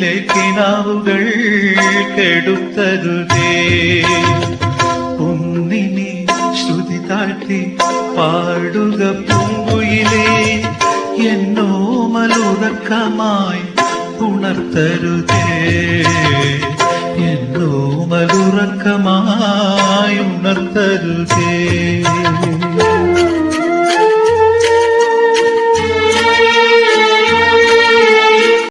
കണ്ണിലെ കിനാവുകൾ കെടുത്തരുതേ. ഒന്നിനി ശ്രുതി താഴ്ത്തി പാടുക പൂങ്കുയിലേ. എന്നോ മലുറക്കമായി ഉണർത്തരുതേ. എന്നോ മലുറക്കമായി ഉണർത്തരുതേ.